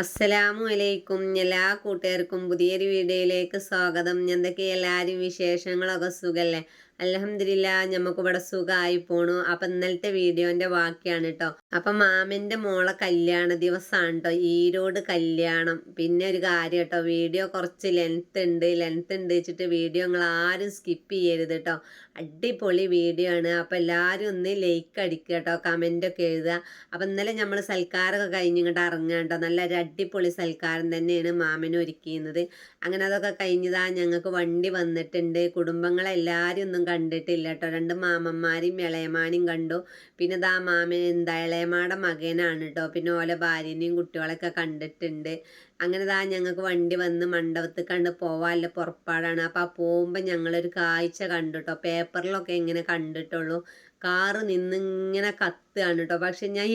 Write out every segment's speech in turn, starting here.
അസ്സലാമു അലൈക്കും എല്ലാ കൂട്ടുകാർക്കും പുതിയൊരു വീഡിയോയിലേക്ക് സ്വാഗതം. എന്തൊക്കെ എല്ലാവരും വിശേഷങ്ങളൊക്കെ സുഖല്ലേ? അലഹമില്ല നമുക്ക് ഇവിടെ സുഖമായി പോണു. അപ്പൊ ഇന്നലത്തെ വീഡിയോന്റെ ബാക്കിയാണ് കേട്ടോ അപ്പൊ മാമിന്റെ മോളെ കല്യാണ ദിവസമാണ് കേട്ടോ ഈരോട് കല്യാണം. പിന്നെ ഒരു കാര്യം കേട്ടോ വീഡിയോ കുറച്ച് ലെങ്ത് ഉണ്ട്. ലെങ്ത് ഉണ്ട് വെച്ചിട്ട് വീഡിയോ നിങ്ങൾ ആരും സ്കിപ്പ് ചെയ്യരുത് കേട്ടോ അടിപൊളി വീഡിയോ ആണ്. അപ്പോൾ എല്ലാവരും ഒന്ന് ലൈക്ക് അടിക്കുക കേട്ടോ കമന്റ് ഒക്കെ എഴുതുക. അപ്പോൾ ഇന്നലെ നമ്മൾ സൽക്കാരമൊക്കെ കഴിഞ്ഞ് ഇങ്ങോട്ട് ഇറങ്ങുക കേട്ടോ. നല്ല ഒരു അടിപൊളി സൽക്കാരം തന്നെയാണ് മാമന് ഒരുക്കിയിരുന്നത്. അങ്ങനെ അതൊക്കെ കഴിഞ്ഞതാ ഞങ്ങൾക്ക് വണ്ടി വന്നിട്ടുണ്ട്. കുടുംബങ്ങളെല്ലാവരും ഒന്നും കണ്ടിട്ടില്ല കേട്ടോ. രണ്ട് മാമന്മാരെയും ഇളയമാനെയും കണ്ടു. പിന്നെ ദാ മാമൻ എന്താ ഇളയമാടെ മകനാണ് കേട്ടോ. പിന്നെ ഓലെ ഭാര്യനെയും കുട്ടികളൊക്കെ കണ്ടിട്ടുണ്ട്. അങ്ങനെ താ ഞങ്ങൾക്ക് വണ്ടി വന്ന് മണ്ഡപത്തിൽ കണ്ട് പോവാനുള്ള പുറപ്പാടാണ്. അപ്പോൾ ആ പോകുമ്പോൾ ഞങ്ങളൊരു കാഴ്ച കണ്ടു പേപ്പറിലൊക്കെ ഇങ്ങനെ കണ്ടിട്ടുള്ളൂ. കാറ് നിന്നിങ്ങനെ കത്തുകയാണ് കേട്ടോ പക്ഷെ ഞാൻ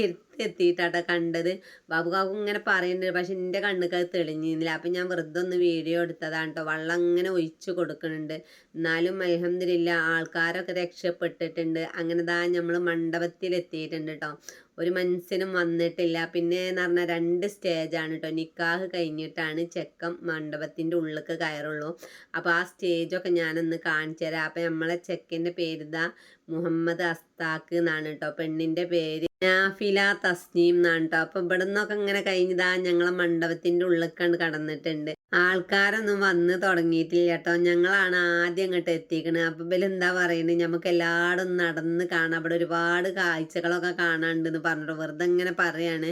എത്തിയിട്ടാട്ടോ കണ്ടത്. ബാബു കാക്കു ഇങ്ങനെ പറയുന്നുണ്ട് പക്ഷെ എന്റെ കണ്ണുക്ക് അത് തെളിഞ്ഞിരുന്നില്ല. അപ്പം ഞാൻ വെറുതെ ഒന്ന് വീഡിയോ എടുത്തതാണ് കേട്ടോ വള്ളം ഇങ്ങനെ ഒഴിച്ചു കൊടുക്കുന്നുണ്ട് എന്നാലും അലഹമില്ല ആൾക്കാരൊക്കെ രക്ഷപ്പെട്ടിട്ടുണ്ട്. അങ്ങനെ ദാ നമ്മൾ മണ്ഡപത്തിൽ എത്തിയിട്ടുണ്ട് കേട്ടോ ഒരു മനുഷ്യനും വന്നിട്ടില്ല. പിന്നെ എന്ന് പറഞ്ഞാൽ രണ്ട് സ്റ്റേജാണ് കേട്ടോ നിക്കാഹ് കഴിഞ്ഞിട്ടാണ് ചെക്കം മണ്ഡപത്തിന്റെ ഉള്ളിലേക്ക് കയറുള്ളൂ. അപ്പോൾ ആ സ്റ്റേജൊക്കെ ഞാനൊന്ന് കാണിച്ചു തരാം. അപ്പം നമ്മളെ ചെക്കന്റെ പേരിതാ മുഹമ്മദ് അസ്താഖ് എന്നാണ് കേട്ടോ പെണ്ണിന്റെ പേര് നാഫില തസ്നീം എന്നാണ് കേട്ടോ അപ്പം ഇവിടെ നിന്നൊക്കെ ഇങ്ങനെ കഴിഞ്ഞതാ ഞങ്ങളെ മണ്ഡപത്തിന്റെ ഉള്ളിൽ കടന്നിട്ടുണ്ട്. ആൾക്കാരൊന്നും വന്ന് തുടങ്ങിയിട്ടില്ല കേട്ടോ ഞങ്ങളാണ് ആദ്യം അങ്ങോട്ട് എത്തിക്കണത് അപ്പൊ ഇവർ എന്താ പറയുന്നത് നമുക്ക് എല്ലായിടും നടന്ന് കാണാം. അവിടെ ഒരുപാട് കാഴ്ചകളൊക്കെ കാണാനുണ്ടെന്ന് പറഞ്ഞിട്ട് വെറുതെ ഇങ്ങനെ പറയാണ്.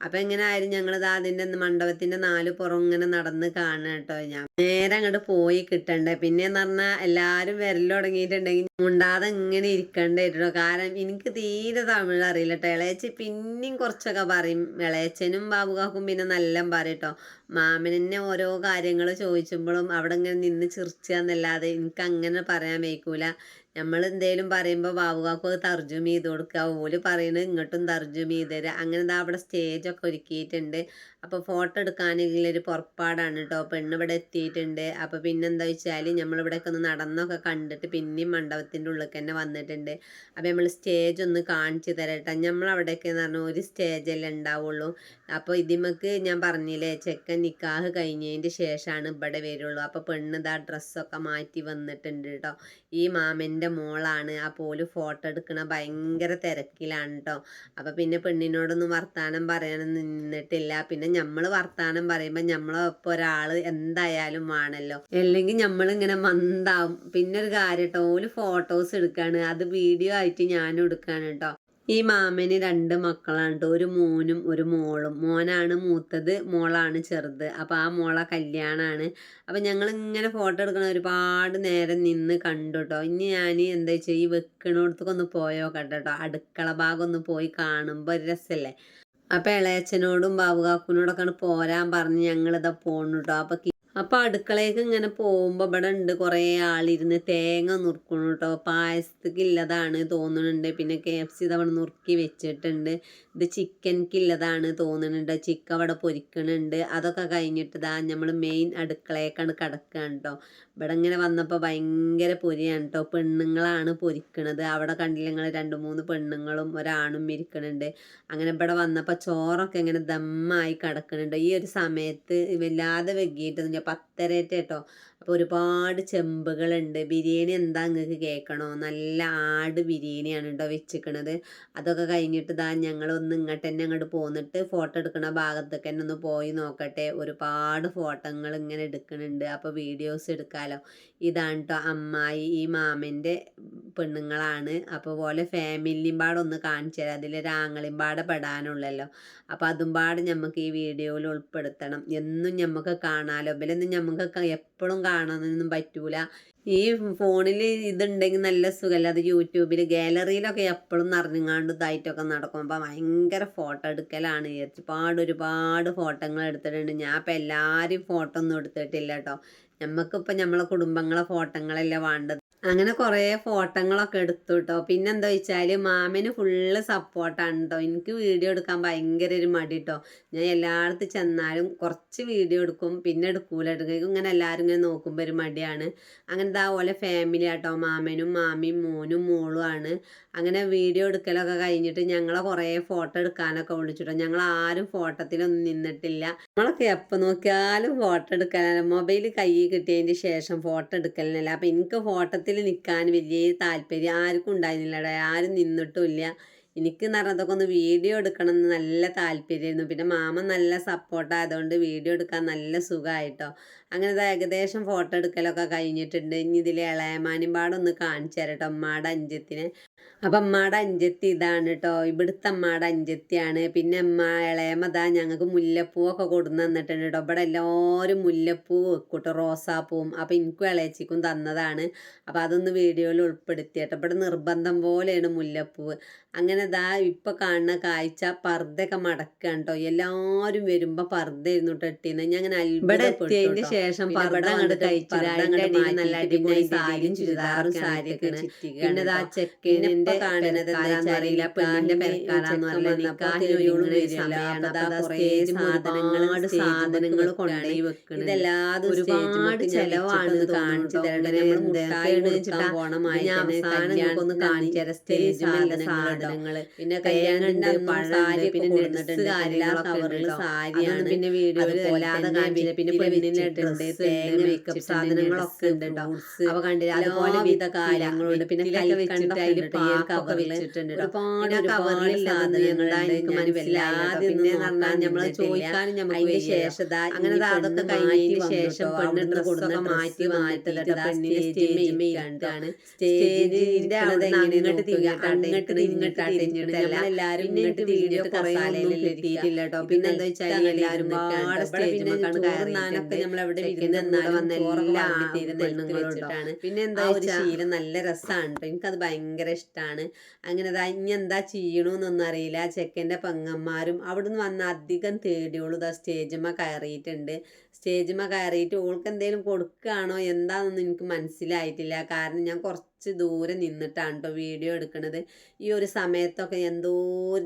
അപ്പൊ എങ്ങനെ ആയാലും ഞങ്ങളിത് അതിന്റെ മണ്ഡപത്തിന്റെ നാല് പുറം ഇങ്ങനെ നടന്ന് കാണുക കേട്ടോ ഞാൻ. നേരെ അങ്ങോട്ട് പോയി കിട്ടണ്ടേ. പിന്നെന്ന് പറഞ്ഞാൽ എല്ലാരും വരൽ തുടങ്ങിയിട്ടുണ്ടെങ്കിൽ മുണ്ടാതെ ഇങ്ങനെ ഇരിക്കണ്ടേ കേട്ടോ കാരണം എനിക്ക് തീരെ തമിഴ് അറിയില്ല കേട്ടോ. ഇളയച്ചി പിന്നെയും കുറച്ചൊക്കെ പറയും. ഇളയച്ചനും ബാബുകാക്കും പിന്നെ നല്ല പറയും കേട്ടോ. മാമനെന്നെ ഓരോ കാര്യങ്ങൾ ചോദിച്ചുമ്പോഴും അവിടെ ഇങ്ങനെ നിന്ന് ചിരിച്ചാന്നല്ലാതെ എനിക്ക് അങ്ങനെ പറയാൻ വയ്ക്കൂല. നമ്മൾ എന്തേലും പറയുമ്പോൾ ബാബുകാക്കും അത് തർജമ ചെയ്ത് കൊടുക്കുക. ഓൽ പറയുന്നത് ഇങ്ങോട്ടും തർജമ ചെയ്ത് തരിക അങ്ങനെ ദാ അവിടെ സ്റ്റേജൊക്കെ ഒരുക്കിയിട്ടുണ്ട്. അപ്പോൾ ഫോട്ടോ എടുക്കാനുള്ളൊരു പുറപ്പാടാണ് കേട്ടോ പെണ്ണ് ഇവിടെ എത്തിയിട്ടുണ്ട്. അപ്പോൾ പിന്നെന്താ വെച്ചാൽ നമ്മളിവിടെയൊക്കെ ഒന്ന് നടന്നൊക്കെ കണ്ടിട്ട് പിന്നെയും മണ്ഡപത്തിന്റെ ഉള്ളിൽ തന്നെ വന്നിട്ടുണ്ട്. അപ്പോൾ നമ്മൾ സ്റ്റേജ് ഒന്ന് കാണിച്ചു തരട്ടെ. നമ്മൾ അവിടെയൊക്കെ എന്ന് പറഞ്ഞാൽ ഒരു സ്റ്റേജല്ലേ ഉണ്ടാവുള്ളൂ. അപ്പോൾ ഇതിമക്ക് ഞാൻ പറഞ്ഞില്ലേ ചെക്കൻ നിക്കാഹ് കഴിഞ്ഞതിന്റെ ശേഷമാണ് ഇവിടെ വരുള്ളൂ. അപ്പോൾ പെണ്ണ് ഇതാ ഡ്രസ്സൊക്കെ മാറ്റി വന്നിട്ടുണ്ട് കേട്ടോ ഈ മാമന്റെ മോളാണ്. ആ പോൽ ഫോട്ടോ എടുക്കണ ഭയങ്കര തിരക്കിലാണ് കേട്ടോ അപ്പോൾ പിന്നെ പെണ്ണിനോടൊന്നും വർത്താനം പറയാനൊന്നും നിന്നിട്ടില്ല. പിന്നെ നമ്മൾ വർത്താനം പറയുമ്പോൾ നമ്മളൊപ്പം ഒരാൾ എന്തായാലും വേണമല്ലോ അല്ലെങ്കിൽ നമ്മളിങ്ങനെ മന്ദാവും. പിന്നെ ഒരു കാര്യം കേട്ടോ ഓൽ ഫോട്ടോസ് എടുക്കാണ്. അത് വീഡിയോ ആയിട്ട് ഞാനും എടുക്കാണ് കേട്ടോ ഈ മാമന് രണ്ട് മക്കളാണ് കേട്ടോ ഒരു മോനും ഒരു മോളും. മോനാണ് മൂത്തത് മോളാണ് ചെറുത്. അപ്പോൾ ആ മോളെ കല്യാണമാണ് അപ്പോൾ ഞങ്ങൾ ഇങ്ങനെ ഫോട്ടോ എടുക്കണ ഒരുപാട് നേരം നിന്ന് കണ്ടു കേട്ടോ ഇനി ഞാൻ എന്താ വെച്ചാൽ ഈ വെക്കണോടത്തേക്കൊന്ന് പോയോ കേട്ടോ അടുക്കള ഭാഗം ഒന്ന് പോയി കാണുമ്പോൾ ഒരു രസമല്ലേ അപ്പം ഇളയച്ചനോടും ബാബുകാക്കുനോടൊക്കെയാണ് പോരാൻ പറഞ്ഞ് ഞങ്ങളിതാ പോണു കേട്ടോ അപ്പം അപ്പോൾ അടുക്കളയ്ക്ക് ഇങ്ങനെ പോകുമ്പോൾ ഇവിടെ ഉണ്ട് കുറേ ആളിരുന്ന് തേങ്ങ നുറുക്കണം കേട്ടോ പായസത്തിക്ക് ഇല്ലതാണ് തോന്നുന്നുണ്ട് പിന്നെ കെ എഫ് സി ഇതവിടെ നുറുക്കി വെച്ചിട്ടുണ്ട്. ഇത് ചിക്കൻക്ക് ഇല്ലതാണ് തോന്നുന്നുണ്ട് ചിക്കൻ അവിടെ പൊരിക്കണുണ്ട്. അതൊക്കെ കഴിഞ്ഞിട്ട് ഇതാ നമ്മൾ മെയിൻ അടുക്കളയൊക്കെയാണ് കിടക്കുകയാണ് കേട്ടോ ഇവിടെ ഇങ്ങനെ വന്നപ്പോൾ ഭയങ്കര പൊരിയാണ് കേട്ടോ പെണ്ണുങ്ങളാണ് പൊരിക്കണത്. അവിടെ കണ്ടില്ല ഞങ്ങൾ രണ്ട് മൂന്ന് പെണ്ണുങ്ങളും ഒരാണും ഇരിക്കണുണ്ട്. അങ്ങനെ ഇവിടെ വന്നപ്പോൾ ചോറൊക്കെ ഇങ്ങനെ ദമ്മായി കിടക്കണുണ്ട്. ഈ ഒരു സമയത്ത് വല്ലാതെ വെക്കിയിട്ടൊന്നുമില്ല പത്തരേറ്റ് കേട്ടോ അപ്പോൾ ഒരുപാട് ചെമ്പുകളുണ്ട്. ബിരിയാണി എന്താ നിങ്ങൾക്ക് കേൾക്കണോ? നല്ല ആട് ബിരിയാണിയാണ് കേട്ടോ വെച്ചിക്കണത്. അതൊക്കെ കഴിഞ്ഞിട്ട് ഇതാ ഞങ്ങളൊന്ന് ഇങ്ങോട്ട് തന്നെ അങ്ങോട്ട് പോന്നിട്ട് ഫോട്ടോ എടുക്കുന്ന ഭാഗത്തൊക്കെ തന്നെ ഒന്ന് പോയി നോക്കട്ടെ. ഒരുപാട് ഫോട്ടോകൾ ഇങ്ങനെ എടുക്കുന്നുണ്ട് അപ്പോൾ വീഡിയോസ് എടുക്കാമല്ലോ ഇതാണ് കേട്ടോ അമ്മായി ഈ മാമന്റെ പെണ്ണുങ്ങളാണ്. അപ്പോൾ പോലെ ഫാമിലിയും ഒന്ന് കാണിച്ചു തരാം. അതിൽ ആങ്ങളിയും പാടെ പെടാനുള്ളല്ലോ. അപ്പോൾ അതും പാട് നമുക്ക് ഈ വീഡിയോയിൽ ഉൾപ്പെടുത്തണം. എന്നും നമുക്ക് കാണാമല്ലോ ഇവലൊന്നും നമുക്ക് എപ്പോഴും കാണാനൊന്നും പറ്റൂല. ഈ ഫോണിൽ ഇതുണ്ടെങ്കിൽ നല്ല സുഖമല്ല. അത് യൂട്യൂബിൽ ഗാലറിയിലൊക്കെ എപ്പോഴും നിറഞ്ഞങ്ങാണ്ട് ഇതായിട്ടൊക്കെ നടക്കും. അപ്പോൾ ഭയങ്കര ഫോട്ടോ എടുക്കലാണ് ഒരുപാട് ഒരുപാട് ഫോട്ടോകൾ എടുത്തിട്ടുണ്ട്. ഞാൻ ഇപ്പം എല്ലാവരും ഫോട്ടോ ഒന്നും എടുത്തിട്ടില്ല കേട്ടോ നമുക്കിപ്പോൾ നമ്മളെ കുടുംബങ്ങളെ ഫോട്ടോകളല്ലേ വേണ്ടത്? അങ്ങനെ കുറേ ഫോട്ടോകളൊക്കെ എടുത്തു കേട്ടോ പിന്നെ എന്താ വെച്ചാൽ മാമന് ഫുള്ള് സപ്പോർട്ടാണ് കേട്ടോ എനിക്ക് വീഡിയോ എടുക്കാൻ ഭയങ്കര ഒരു മടി കേട്ടോ ഞാൻ എല്ലായിടത്തും ചെന്നാലും കുറച്ച് വീഡിയോ എടുക്കും പിന്നെ എടുക്കൂല. എടുക്കും ഇങ്ങനെ എല്ലാവരും ഇങ്ങനെ നോക്കുമ്പോൾ ഒരു മടിയാണ്. അങ്ങനത്തെ ആ ഓലെ ഫാമിലി ആട്ടോ. മാമനും മാമിയും മോനും മോളും ആണ്. അങ്ങനെ വീഡിയോ എടുക്കലൊക്കെ കഴിഞ്ഞിട്ട് ഞങ്ങളെ കുറേ ഫോട്ടോ എടുക്കാനൊക്കെ വിളിച്ചിട്ടോ. ഞങ്ങൾ ആരും ഫോട്ടോത്തിലൊന്നും നിന്നിട്ടില്ല. നമ്മളൊക്കെ എപ്പോൾ നോക്കിയാലും ഫോട്ടോ എടുക്കാനല്ല മൊബൈൽ കയ്യിൽ കിട്ടിയതിന് ശേഷം ഫോട്ടോ എടുക്കലിനല്ല. അപ്പം എനിക്ക് ഫോട്ടോത്തിൽ നിൽക്കാൻ വലിയ താല്പര്യം ആർക്കും ഉണ്ടായിരുന്നില്ല ആരും നിന്നിട്ടുമില്ല. എനിക്ക് പറഞ്ഞാൽ ഒന്ന് വീഡിയോ എടുക്കണം എന്ന് നല്ല താല്പര്യമായിരുന്നു. പിന്നെ മാമ നല്ല സപ്പോർട്ടായതുകൊണ്ട് വീഡിയോ എടുക്കാൻ നല്ല സുഖമായിട്ടോ. അങ്ങനെ ഏകദേശം ഫോട്ടോ എടുക്കലൊക്കെ കഴിഞ്ഞിട്ടുണ്ട്. ഇനി ഇതിൽ ഇളയമാനിമ്പാടൊന്ന് കാണിച്ചു തരട്ടോ അമ്മാടെ അഞ്ചത്തിന്. അപ്പം അമ്മയുടെ അഞ്ചത്തി ഇതാണ് കേട്ടോ ഇവിടുത്തെ അമ്മയുടെ അഞ്ചത്തിയാണ്. പിന്നെ അമ്മ ഇളയമതാ ഞങ്ങൾക്ക് മുല്ലപ്പൂവൊക്കെ കൊടുന്ന് തന്നിട്ടുണ്ട് കേട്ടോ ഇവിടെ എല്ലാവരും മുല്ലപ്പൂ വെക്കൂട്ടോ റോസാപ്പൂവും. അപ്പം എനിക്കും ഇളയച്ചിക്കും തന്നതാണ്. അപ്പം അതൊന്ന് വീഡിയോയിൽ ഉൾപ്പെടുത്തി കേട്ടോ ഇവിടെ നിർബന്ധം പോലെയാണ് മുല്ലപ്പൂവ്. അങ്ങനെ ദാ ഇപ്പം കാണുന്ന കാഴ്ച പർദ്ദയൊക്കെ മടക്കാണ് കേട്ടോ എല്ലാവരും വരുമ്പോൾ പർദ്ദ ഇരുന്നു ഇട്ടിന്ന്. ഞാൻ അങ്ങനെ അത്ഭുതപ്പെട്ടു ശേഷം പർദ്ദ അങ്ങോട്ട് കഴിച്ചു നല്ല അടിപൊളി സാരിയും ചുരിദാറും സാരിയൊക്കെ പിന്നെ ദാ ചെക്കനിന്റെ കാണുന്നത് അറിയില്ല. പെണ്ണിന്റെ പെരക്കാരാന്ന് ഒരുപാട് സാധനങ്ങൾ കൊണ്ടുപോയി വെക്കണം ഇതെല്ലാതും ഒരുപാട് ചെലവാണ് കാണിച്ചു തരേണ്ടത് പോണമായി ഒന്ന് കാണിച്ചു തരാം സ്റ്റേജ് സാധനങ്ങൾ പിന്നെ കല്യാണിന്റെ സാരി പിന്നെ കൊടുത്തിട്ടുണ്ട് കവറിൽ സാരിയാണ്. പിന്നെ കാണിച്ചില്ല തേങ്ങ മേക്കപ്പ് സാധനങ്ങളൊക്കെ ഉണ്ട് കേട്ടോ അപ്പൊ കണ്ടില്ല? അതുപോലെ വിധ കാര്യങ്ങളുണ്ട് പിന്നെ കൈ കണ്ടിട്ട് അതിൽ പാക്കൊക്കെ വെച്ചിട്ടുണ്ട് ഒരുപാട് കവറിൽ സാധനങ്ങൾ എനിക്ക് മനസ്സിലാതെ പിന്നെ പറഞ്ഞാൽ നമ്മൾ ചോദിക്കാനും നമുക്ക് ശേഷം അങ്ങനെ അതൊക്കെ കഴിഞ്ഞതിന് ശേഷം പെണ്ണിട്ട് കൊടുത്തൊക്കെ മാറ്റി മാറ്റത് പെണ്ണിനെ സ്റ്റേജ് കണ്ടാണ് സ്റ്റേജിന്റെ അവിടെ അങ്ങോട്ട് തിരിഞ്ഞിട്ട് ഇങ്ങോട്ട് തിരിഞ്ഞിട്ടല്ല എല്ലാരും ഇങ്ങോട്ട് വീഡിയോ എത്തിയിട്ടില്ല കേട്ടോ. പിന്നെ എന്താ വെച്ചാൽ എല്ലാരും വന്ന എല്ലാ പിന്നെ എന്താ ഒരു ശീലം നല്ല രസമാണ് കേട്ടോ എനിക്കത് ഭയങ്കര ഇഷ്ടമാണ് അങ്ങനെ ഇനി എന്താ ചെയ്യണമെന്നൊന്നും അറിയില്ല. ചെക്കന്റെ പെങ്ങന്മാരും അവിടുന്ന് വന്ന അധികം തേടിയോളൂ. ഇതാ സ്റ്റേജമ്മ കയറിയിട്ടുണ്ട്. സ്റ്റേജമ്മ കയറിയിട്ട് ഓൾക്ക് എന്തെങ്കിലും കൊടുക്കുകയാണോ എന്താണെന്നൊന്നും എനിക്ക് മനസ്സിലായിട്ടില്ല. കാരണം ഞാൻ കുറച്ച് ദൂരെ നിന്നിട്ടാണ് കേട്ടോ വീഡിയോ എടുക്കുന്നത് ഈ ഒരു സമയത്തൊക്കെ എന്തോ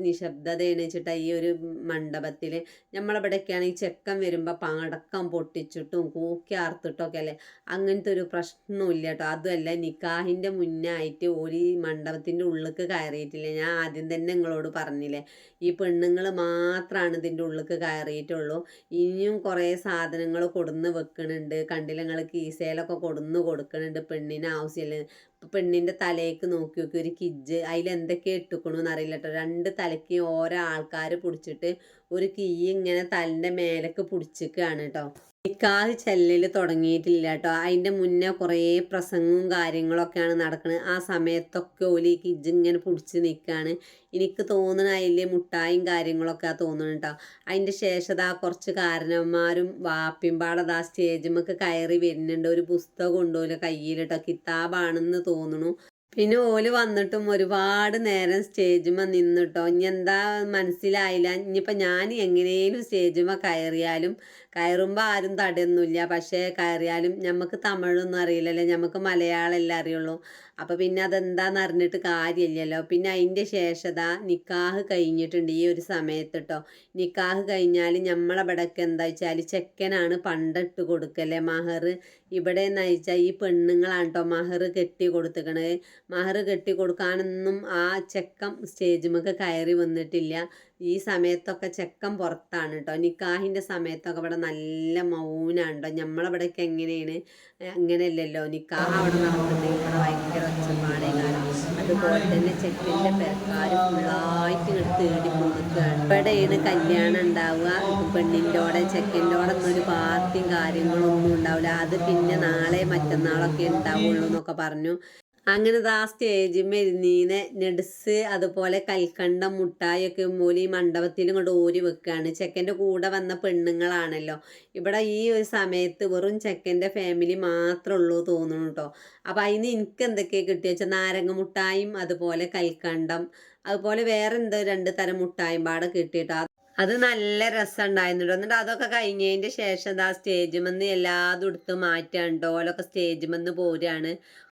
നിശബ്ദതയാണ് വെച്ചിട്ടാ ഈ ഒരു മണ്ഡപത്തിൽ നമ്മളിവിടെയൊക്കെയാണ് ഈ ചെക്കൻ വരുമ്പോൾ പടക്കം പൊട്ടിച്ചിട്ടും കൂക്കി ആർത്തിട്ടൊക്കെ അല്ലേ? അങ്ങനത്തെ ഒരു പ്രശ്നമില്ല കേട്ടോ അതുമല്ല നിക്കാഹിന്റെ മുന്നായിട്ട് ഒരു മണ്ഡപത്തിന്റെ ഉള്ളിലേക്ക് കയറിയിട്ടില്ല? ഞാൻ ആദ്യം തന്നെ നിങ്ങളോട് പറഞ്ഞില്ലേ ഈ പെണ്ണുങ്ങൾ മാത്രമാണ് ഇതിന്റെ ഉള്ളിലേക്ക് കയറിയിട്ടുള്ളൂ. ഇനിയും കുറേ സാധനങ്ങൾ കൊടുന്ന് വെക്കുന്നുണ്ട് കണ്ടില്ല നിങ്ങൾ കീസയിലൊക്കെ കൊടുന്ന് കൊടുക്കുന്നുണ്ട് പെണ്ണിന് ആവശ്യമില്ല. പെണ്ണിന്റെ തലയ്ക്ക് നോക്കി നോക്കി ഒരു കിജ്ജ് അതിൽ എന്തൊക്കെ ഇട്ടുക്കണമെന്ന് അറിയില്ല കേട്ടോ രണ്ട് തലയ്ക്ക് ഓരോ ആൾക്കാർ പിടിച്ചിട്ട് ഒരു കീ ഇങ്ങനെ തലന്റെ മേലേക്ക് പിടിച്ചിക്കുകയാണ് കേട്ടോ നിക്കാഹ് ചെല്ലൽ തുടങ്ങിയിട്ടില്ല കേട്ടോ അതിന്റെ മുന്നേ കുറേ പ്രസംഗവും കാര്യങ്ങളൊക്കെയാണ് നടക്കുന്നത് ആ സമയത്തൊക്കെ ഓലി കിജിങ്ങനെ പിടിച്ച് നിൽക്കുകയാണ് എനിക്ക് തോന്നണ അതിൽ മുട്ടായും കാര്യങ്ങളൊക്കെ തോന്നുന്നു കേട്ടോ അതിന്റെ ശേഷം ആ കുറച്ച് കാരണന്മാരും വാപ്പിയും പാടത് ആ സ്റ്റേജുമൊക്കെ കയറി വരുന്നുണ്ട്. ഒരു പുസ്തകം ഉണ്ടോ കയ്യിൽ കേട്ടോ കിതാബാണെന്ന് തോന്നുന്നു പിന്നെ ഓൽ വന്നിട്ടും ഒരുപാട് നേരം സ്റ്റേജുമ്മ നിന്നിട്ടോ. ഇനി എന്താ മനസ്സിലായില്ല. ഇനിയിപ്പോൾ ഞാൻ എങ്ങനെയും സ്റ്റേജുമ്മ കയറിയാലും കയറുമ്പോൾ ആരും തടയൊന്നുമില്ല. പക്ഷേ കയറിയാലും നമുക്ക് തമിഴൊന്നും അറിയില്ലല്ലോ. നമുക്ക് മലയാളമല്ലേ അറിയുള്ളൂ. അപ്പോൾ പിന്നെ അതെന്താന്ന് അറിഞ്ഞിട്ട് കാര്യമില്ലല്ലോ. പിന്നെ അതിന്റെ ശേഷത നിക്കാഹ് കഴിഞ്ഞിട്ടുണ്ട് ഈ ഒരു സമയത്ത് കേട്ടോ നിക്കാഹ് കഴിഞ്ഞാൽ നമ്മളവിടെയൊക്കെ എന്താ വെച്ചാൽ ചെക്കനാണ് പണ്ടിട്ട് കൊടുക്കല്ലേ മഹർ ഇവിടെ എന്ന് വെച്ചാൽ ഈ പെണ്ണുങ്ങളാണ് കേട്ടോ മഹർ കെട്ടി കൊടുത്തിക്കണത് മഹർ കെട്ടി കൊടുക്കാനൊന്നും ആ ചെക്കം സ്റ്റേജുമൊക്കെ കയറി വന്നിട്ടില്ല. ഈ സമയത്തൊക്കെ ചെക്കൻ പുറത്താണ് കേട്ടോ നിക്കാഹിന്റെ സമയത്തൊക്കെ ഇവിടെ നല്ല മൗനാണ് കേട്ടോ നമ്മളവിടെയൊക്കെ എങ്ങനെയാണ് അങ്ങനെയല്ലല്ലോ. നിക്കാഹ് അവിടെ നടക്കുന്നത്. ഇവിടെ ഭയങ്കര ഒച്ചപ്പാടേ അതുപോലെ തന്നെ ചെക്കന്റെ പെരക്കാർ ഫുള്ളായിട്ട് ഇങ്ങോട്ട് തേടി കൊടുക്കുകയാണ് ഇവിടെയാണ് കല്യാണം ഉണ്ടാവുക. പെണ്ണിന്റെ ഓടെ ചെക്കന്റെ ഓടെ ഒന്നൊരു പാർട്ടിയും കാര്യങ്ങളൊന്നും ഉണ്ടാവില്ല. അത് പിന്നെ നാളെ മറ്റന്നാളൊക്കെ ഉണ്ടാവുള്ളൂ എന്നൊക്കെ പറഞ്ഞു. അങ്ങനെ ആ സ്റ്റേജിൽ മരുന്നീനെ നെഡ്സ് അതുപോലെ കൽക്കണ്ടം മുട്ടായൊക്കെ മൂലി മണ്ഡപത്തിൽ ഇങ്ങോട്ട് ഊരി വെക്കുകയാണ് ചെക്കന്റെ കൂടെ വന്ന പെണ്ണുങ്ങളാണല്ലോ. ഇവിടെ ഈ ഒരു സമയത്ത് വെറും ചെക്കന്റെ ഫാമിലി മാത്രമേ ഉള്ളൂ തോന്നുന്നു കേട്ടോ അപ്പോൾ അതിന് എനിക്ക് എന്തൊക്കെയാണ് കിട്ടിയ വെച്ചാൽ നാരങ്ങ മുട്ടായും അതുപോലെ കൽക്കണ്ടം അതുപോലെ വേറെ എന്തോ രണ്ട് തരം മുട്ടായും പാടെ കിട്ടിയിട്ടോ. അത് നല്ല രസം ഉണ്ടായിരുന്നുണ്ട് എന്നിട്ട് അതൊക്കെ കഴിഞ്ഞതിന്റെ ശേഷം ആ സ്റ്റേജുമെന്ന് എല്ലാതും എടുത്ത് മാറ്റാണ് ഓലൊക്കെ സ്റ്റേജുമെന്ന് പോരാണ്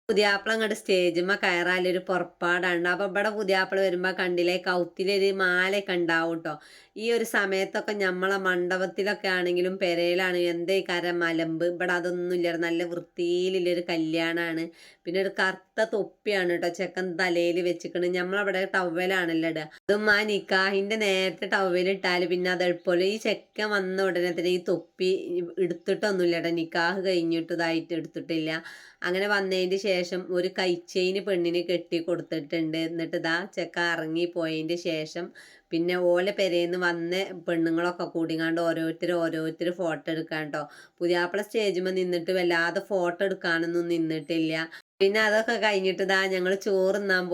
പുതിയാപ്പിള അങ്ങോട്ട് സ്റ്റേജുമ്മ കയറാലൊരു പുറപ്പാടാണ്. അപ്പൊ ഇവിടെ പുതിയാപ്പിള വരുമ്പോ കണ്ടില്ലേ? കൗത്തിലൊരു മാലയൊക്കെ ഉണ്ടാവും കേട്ടോ ഈ ഒരു സമയത്തൊക്കെ നമ്മളെ മണ്ഡപത്തിലൊക്കെ ആണെങ്കിലും പെരയിലാണ് എന്തേ കര മലമ്പ് ഇവിടെ അതൊന്നുമില്ല നല്ല വൃത്തിയിലുള്ളൊരു കല്യാണമാണ് പിന്നെ ഒരു കറുത്ത തൊപ്പിയാണ് കേട്ടോ ചെക്കൻ തലയിൽ വെച്ചിക്കണ് നമ്മളവിടെ ടവലാണല്ലോ ഇടുക അതും ആ നിക്കാഹിന്റെ നേരത്തെ ടവലിട്ടാൽ പിന്നെ അത് ഈ ചെക്കൻ വന്ന ഉടനെ തന്നെ ഈ തൊപ്പി എടുത്തിട്ടൊന്നുമില്ല കേട്ടോ. നിക്കാഹ് കഴിഞ്ഞിട്ട് ഇതായിട്ട് എടുത്തിട്ടില്ല. അങ്ങനെ വന്നതിന് ശേഷം ഒരു കൈച്ചെയിന് പെണ്ണിന് കെട്ടി കൊടുത്തിട്ടുണ്ട്. എന്നിട്ട് ഇതാ ചെക്ക ഇറങ്ങി പോയതിന്റെ ശേഷം പിന്നെ ഓലെ പെരേന്ന് വന്ന പെണ്ണുങ്ങളൊക്കെ കൂടിങ്ങാണ്ട് ഓരോരുത്തർ ഓരോരുത്തർ ഫോട്ടോ എടുക്കാൻ കേട്ടോ പുതിയാപ്പള സ്റ്റേജിൽ നിന്നിട്ട് വല്ലാതെ ഫോട്ടോ എടുക്കാനൊന്നും നിന്നിട്ടില്ല. പിന്നെ അതൊക്കെ കഴിഞ്ഞിട്ട് ഇതാ ഞങ്ങൾ ചോറുന്നാൻ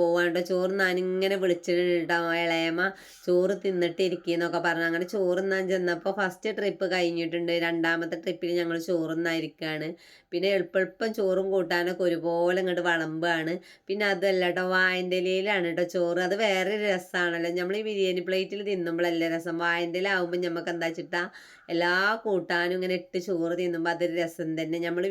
ചോറ് തിന്നാൻ ഇങ്ങനെ വിളിച്ചിട്ടുണ്ടോ ഇളയമ്മ. ചോറ് തിന്നിട്ട് ഇരിക്കുന്നൊക്കെ പറഞ്ഞു. അങ്ങനെ ചോറ് തിന്നാൻ ചെന്നപ്പോൾ ഫസ്റ്റ് ട്രിപ്പ് കഴിഞ്ഞിട്ടുണ്ട്. രണ്ടാമത്തെ ട്രിപ്പിൽ ഞങ്ങൾ ചോറ് തിന്നായിരിക്കുകയാണ് പിന്നെ എളുപ്പെളുപ്പം ചോറും കൂട്ടാനൊക്കെ ഒരുപോലെ ഇങ്ങോട്ട് വളമ്പാണ്. പിന്നെ അതല്ല കേട്ടോ വായന്റെ കേട്ടോ ചോറ്. അത് വേറെ രസമാണല്ലോ നമ്മൾ ഈ ബിരിയാണി പ്ലേറ്റിൽ തിന്നുമ്പോഴല്ലേ രസം. വായന്റെ ഇലാവുമ്പോൾ നമുക്ക് എന്താ വെച്ചിട്ടാ? എല്ലാ കൂട്ടാനും ഇങ്ങനെ ഇട്ട് ചോറ് തിന്നുമ്പോൾ അതൊരു രസം തന്നെ. നമ്മൾ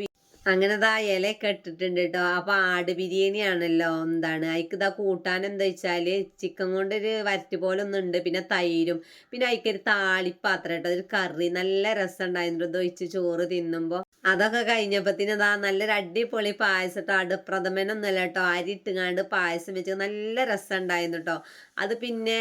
അങ്ങനെ ദാ ഇലയൊക്കെ ഇട്ടിട്ടുണ്ട് കേട്ടോ അപ്പൊ ആട് ബിരിയാണി ആണല്ലോ എന്താണ്? അതിക്ക് ഇതാ കൂട്ടാൻ എന്താ വെച്ചാൽ ചിക്കൻ കൊണ്ടൊരു വരറ്റ് പോലെ ഒന്നുണ്ട് പിന്നെ തൈരും. പിന്നെ അതിക്കൊരു താളിപ്പാത്രം കേട്ടോ ഒരു കറി. നല്ല രസം ഉണ്ടായിരുന്നു ഇത് ഒഴിച്ച് ചോറ് തിന്നുമ്പോ. അതൊക്കെ കഴിഞ്ഞപ്പത്തിന് ഇതാ നല്ലൊരു അടിപൊളി പായസം കേട്ടോ അടുപ്രഥമനൊന്നുമല്ല കേട്ടോ അരി ഇട്ടുങ്ങാണ്ട് പായസം വെച്ച് നല്ല രസം ഉണ്ടായിരുന്നു കേട്ടോ അത് പിന്നെ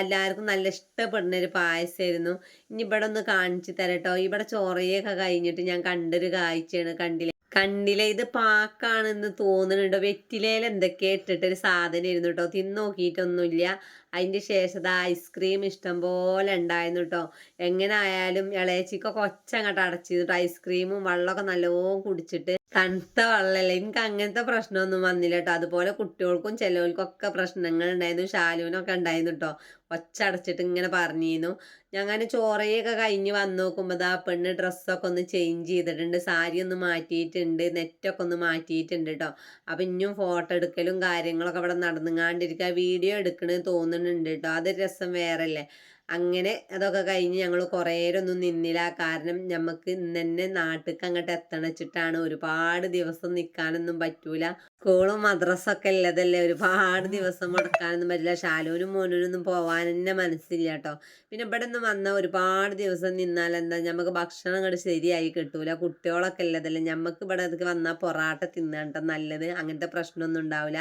എല്ലാവർക്കും നല്ല ഇഷ്ടപ്പെടുന്ന ഒരു പായസമായിരുന്നു. ഇനി ഇവിടെ ഒന്ന് കാണിച്ചു തരട്ടോ. ഇവിടെ ചോറയൊക്കെ കഴിഞ്ഞിട്ട് ഞാൻ കണ്ടൊരു കാഴ്ചയാണ് കണ്ടില്ല? കണ്ടില്ല? ഇത് പാക്കാണെന്ന് തോന്നുന്നുണ്ടോ. വെറ്റിലയിൽ എന്തൊക്കെ ഇട്ടിട്ടൊരു സാധനം ഇരുന്നു കേട്ടോ. തിന്ന് നോക്കിയിട്ടൊന്നുമില്ല. അതിന്റെ ശേഷം ഐസ്ക്രീം ഇഷ്ടം പോലെ ഉണ്ടായിരുന്നു കേട്ടോ എങ്ങനെ ആയാലും ഇളയച്ചിക്കൊക്കെ ഒച്ച അങ്ങോട്ട് അടച്ചിരുന്നു ഐസ്ക്രീമും വെള്ളമൊക്കെ നല്ലോണം കുടിച്ചിട്ട് തണുത്ത വെള്ളമല്ല എനിക്ക് അങ്ങനത്തെ പ്രശ്നമൊന്നും വന്നില്ല കേട്ടോ അതുപോലെ കുട്ടികൾക്കും ചിലവർക്കൊക്കെ പ്രശ്നങ്ങൾ ഉണ്ടായിരുന്നു. ശാലുവിനൊക്കെ ഉണ്ടായിരുന്നു കേട്ടോ ഒച്ച അടച്ചിട്ട് ഇങ്ങനെ പറഞ്ഞിരുന്നു. ഞങ്ങൾ ചോറയൊക്കെ കഴിഞ്ഞ് വന്ന് നോക്കുമ്പോൾ ആ പെണ്ണ് ഡ്രസ്സൊക്കെ ഒന്ന് ചേഞ്ച് ചെയ്തിട്ടുണ്ട്. സാരി ഒന്ന് മാറ്റിയിട്ടുണ്ട്. നെറ്റൊക്കെ ഒന്ന് മാറ്റിയിട്ടുണ്ട് കേട്ടോ അപ്പം ഇനിയും ഫോട്ടോ എടുക്കലും കാര്യങ്ങളൊക്കെ അവിടെ നടന്നുങ്ങാണ്ടിരിക്കുക വീഡിയോ എടുക്കണമെന്ന് തോന്നുന്നുണ്ട് കേട്ടോ അത് രസം വേറല്ലേ? അങ്ങനെ അതൊക്കെ കഴിഞ്ഞ് ഞങ്ങൾ കുറേരൊന്നും നിന്നില്ല. കാരണം നമുക്ക് ഇന്ന് തന്നെ നാട്ടിലേക്ക് അങ്ങോട്ട് എത്തണം വെച്ചിട്ടാണ് ഒരുപാട് ദിവസം നിൽക്കാനൊന്നും പറ്റൂല. സ്കൂളും മദ്രസ ഒക്കെ ഉള്ളതല്ലേ. ഒരുപാട് ദിവസം മുടക്കാനൊന്നും പറ്റില്ല. ഷാലൂനും മോനൂനൊന്നും പോവാൻ തന്നെ മനസ്സില്ല കേട്ടോ. പിന്നെ ഇവിടെ നിന്ന് വന്ന ഒരുപാട് ദിവസം നിന്നാൽ എന്താ നമുക്ക് ഭക്ഷണം അങ്ങോട്ട് ശരിയായി കിട്ടൂല. കുട്ടികളൊക്കെ ഉള്ളതല്ലേ. നമുക്ക് ഇവിടെ വന്നാൽ പൊറാട്ട തിന്നാട്ടോ നല്ലത്. അങ്ങനത്തെ പ്രശ്നമൊന്നും ഉണ്ടാവില്ല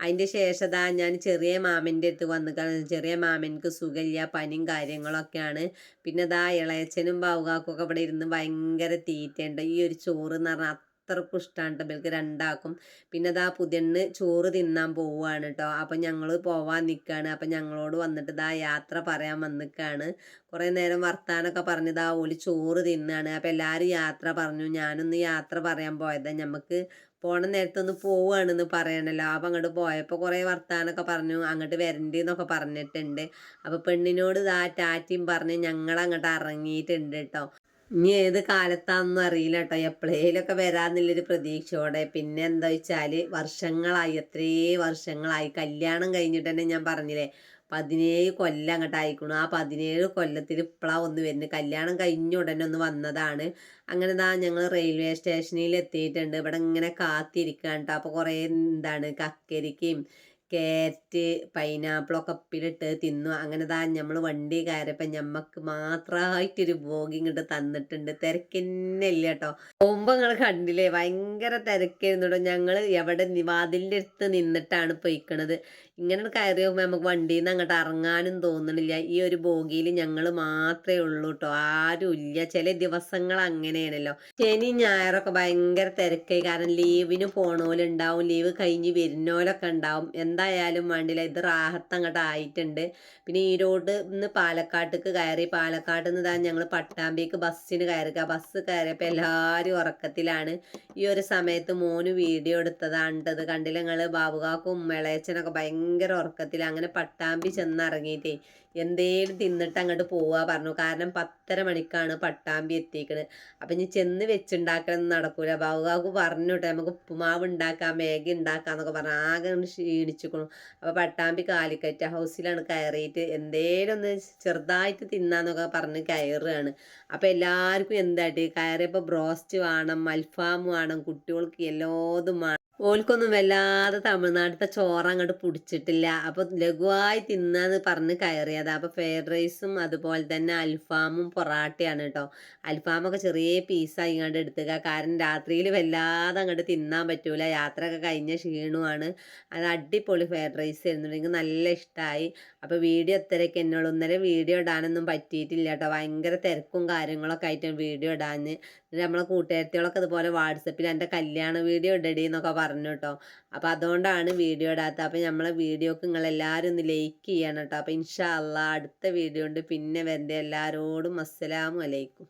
അതിന്റെ ശേഷം ഞാൻ ചെറിയ മാമന്റെ അടുത്ത് വന്ന് ചെറിയ മാമൻക്ക് സുഖമില്ല പനിയും കാര്യങ്ങളൊക്കെയാണ്. പിന്നെ ദാ ഇളയച്ചനും ബാവുകാക്കൊക്കെ ഇവിടെ ഇരുന്ന് ഭയങ്കര തീറ്റയുണ്ട്. ഈ ഒരു ചോറ് എന്ന് പറഞ്ഞാൽ അത്രക്കും ഇഷ്ടമാണ് കേട്ടോ. ഇവർക്ക് രണ്ടാക്കും. പിന്നെ അതാ പുതിയണ്ണ് ചോറ് തിന്നാൻ പോവുകയാണ് കേട്ടോ. അപ്പം ഞങ്ങൾ പോവാൻ നിൽക്കുകയാണ്. അപ്പം ഞങ്ങളോട് വന്നിട്ട് ഇതാ യാത്ര പറയാൻ വന്നിക്കാണ് കുറേ നേരം വർത്താനൊക്കെ പറഞ്ഞതാ ഓൽ ചോറ് തിന്നാണ്. അപ്പം എല്ലാവരും യാത്ര പറഞ്ഞു. ഞാനൊന്ന് യാത്ര പറയാൻ പോയതാണ് നമുക്ക് പോണ നേരത്തൊന്ന് പോവുകയാണെന്ന് പറയണല്ലോ അപ്പം അങ്ങോട്ട് പോയപ്പോൾ കുറേ വർത്താനൊക്കെ പറഞ്ഞു അങ്ങോട്ട് വരണ്ടി എന്നൊക്കെ പറഞ്ഞിട്ടുണ്ട്. അപ്പോൾ പെണ്ണിനോട് ഇതാ ടാറ്റയും പറഞ്ഞ് ഞങ്ങൾ അങ്ങോട്ട് ഇറങ്ങിയിട്ടുണ്ട് കേട്ടോ ഇനി ഏത് കാലത്താണെന്നും അറിയില്ല കേട്ടോ എപ്പോഴേലൊക്കെ വരാമെന്നുള്ളൊരു പ്രതീക്ഷയോടെ. പിന്നെ എന്താ വെച്ചാൽ വർഷങ്ങളായി എത്രേ വർഷങ്ങളായി. കല്യാണം കഴിഞ്ഞിട്ട് തന്നെ ഞാൻ പറഞ്ഞില്ലേ പതിനേഴ് കൊല്ലം അങ്ങോട്ട് ആയിക്കണു. ആ പതിനേഴ് കൊല്ലത്തിൽ ഇപ്പോഴാണ് ഒന്ന് വരുന്നത് കല്യാണം കഴിഞ്ഞ ഉടനെ ഒന്ന് വന്നതാണ്. അങ്ങനെ ദാ ഞങ്ങൾ റെയിൽവേ സ്റ്റേഷനിൽ എത്തിയിട്ടുണ്ട്. ഇവിടെ ഇങ്ങനെ കാത്തിരിക്കുകയാണ് കേട്ടോ അപ്പോൾ കുറേ എന്താണ് കക്കരിക്കയും കാരറ്റ് പൈനാപ്പിളൊക്കെ ഉപ്പിലിട്ട് തിന്നു. അങ്ങനെ താ നമ്മൾ വണ്ടി കയറിയപ്പോൾ ഞമ്മക്ക് മാത്രമായിട്ടൊരു ബോഗി ഇങ്ങോട്ട് തന്നിട്ടുണ്ട്. തിരക്കന്നെ ഇല്ല കേട്ടോ പോകുമ്പോൾ നിങ്ങൾ കണ്ടില്ലേ? ഭയങ്കര തിരക്കായിരുന്നു കേട്ടോ ഞങ്ങൾ എവിടെ വാതിലിന്റെ അടുത്ത് നിന്നിട്ടാണ് പോയിക്കണത്. ഇങ്ങനെ കയറി പോകുമ്പോൾ നമുക്ക് വണ്ടിയിൽ നിന്ന് അങ്ങോട്ട് ഇറങ്ങാനും തോന്നണില്ല. ഈ ഒരു ബോഗിയിൽ ഞങ്ങൾ മാത്രമേ ഉള്ളൂ കേട്ടോ ആരും ഇല്ല. ചില ദിവസങ്ങൾ അങ്ങനെയാണല്ലോ. ശനി ഞായറൊക്കെ ഭയങ്കര തിരക്കായി. കാരണം ലീവിന് പോണോലുണ്ടാവും. ലീവ് കഴിഞ്ഞ് വരുന്നോലൊക്കെ ഉണ്ടാവും. എന്തായാലും വേണ്ടില്ല. ഇത് റാഹത്ത് അങ്ങോട്ട് ആയിട്ടുണ്ട്. പിന്നെ ഈ റോഡ് നിന്ന് പാലക്കാട്ടേക്ക് കയറി പാലക്കാട് നിന്ന് താൻ ഞങ്ങൾ പട്ടാമ്പിക്ക് ബസ്സിന് കയറുക. ബസ് കയറിയപ്പോൾ എല്ലാവരും ഉറക്കത്തിലാണ്. ഈ ഒരു സമയത്ത് മോന് വീഡിയോ എടുത്തതാണ്ടത് കണ്ടില്ല ഞങ്ങൾ ബാബുകാക്കും ഇളയച്ചനൊക്കെ ഭയങ്കര ഉറക്കത്തിൽ അങ്ങനെ പട്ടാമ്പി ചെന്നിറങ്ങിയിട്ടേ എന്തേലും തിന്നിട്ട് അങ്ങോട്ട് പോവാ പറഞ്ഞു. കാരണം പത്തര മണിക്കാണ് പട്ടാമ്പി എത്തിക്കണത് അപ്പം ഇനി ചെന്ന് വെച്ചുണ്ടാക്കണം നടക്കൂല. ബാബുകാക്ക് പറഞ്ഞു കേട്ടോ നമുക്ക് ഉപ്പുമാവ് ഉണ്ടാക്കാം മേഗി ഉണ്ടാക്കാം എന്നൊക്കെ പറഞ്ഞു ആകെ ക്ഷീണിച്ചിക്കണു. അപ്പോൾ പട്ടാമ്പി കാലിക്കറ്റ് ഹൗസിലാണ് കയറിയിട്ട് എന്തേലും ഒന്ന് ചെറുതായിട്ട് തിന്നാന്നൊക്കെ പറഞ്ഞ് കയറുകയാണ് അപ്പോൾ എല്ലാവർക്കും എന്തായിട്ട് കയറിയപ്പോൾ ബ്രോസ്റ്റ് വേണം അൽഫാം വേണം കുട്ടികൾക്ക് എല്ലാതും വേണം. ഓൽക്കൊന്നും വല്ലാതെ തമിഴ്നാട്ടിലത്തെ ചോറ് അങ്ങോട്ട് പിടിച്ചിട്ടില്ല. അപ്പോൾ ലഘുവായി തിന്നാന്ന് പറഞ്ഞ് കയറിയത്. അപ്പോൾ ഫ്രൈഡ് റൈസും അതുപോലെ തന്നെ അൽഫാമും പൊറാട്ടയാണ് കേട്ടോ അൽഫാമൊക്കെ ചെറിയ പീസായി ഇങ്ങോട്ട് എടുത്തുക കാരണം രാത്രിയിൽ വല്ലാതെ അങ്ങോട്ട് തിന്നാൻ പറ്റൂല. യാത്രയൊക്കെ കഴിഞ്ഞ ക്ഷീണമാണ് അത് അടിപൊളി ഫ്രൈഡ് റൈസ് ആയിരുന്നു. എനിക്ക് നല്ല ഇഷ്ടമായി അപ്പോൾ വീഡിയോ എത്രയൊക്കെ എന്നോട്. ഇന്നലെ വീഡിയോ ഇടാനൊന്നും പറ്റിയിട്ടില്ല കേട്ടോ ഭയങ്കര തിരക്കും കാര്യങ്ങളൊക്കെ ആയിട്ടാണ് വീഡിയോ ഇടാൻ എന്നിട്ട് നമ്മളെ കൂട്ടുകാരത്തികളൊക്കെ ഇതുപോലെ വാട്സപ്പിൽ എന്റെ കല്യാണ വീഡിയോ ഇടടി എന്നൊക്കെ പറഞ്ഞു കേട്ടോ. അപ്പോൾ അതുകൊണ്ടാണ് വീഡിയോ ഇടാത്തത്. അപ്പോൾ നമ്മളെ വീഡിയോക്ക് നിങ്ങളെല്ലാവരും ഒന്ന് ലൈക്ക് ചെയ്യണം കേട്ടോ. അപ്പോൾ ഇൻഷാ അള്ളാ അടുത്ത വീഡിയോ ഉണ്ട്. പിന്നെ വരണ്ടേ. എല്ലാവരോടും അസ്സലാമു അലൈക്കും.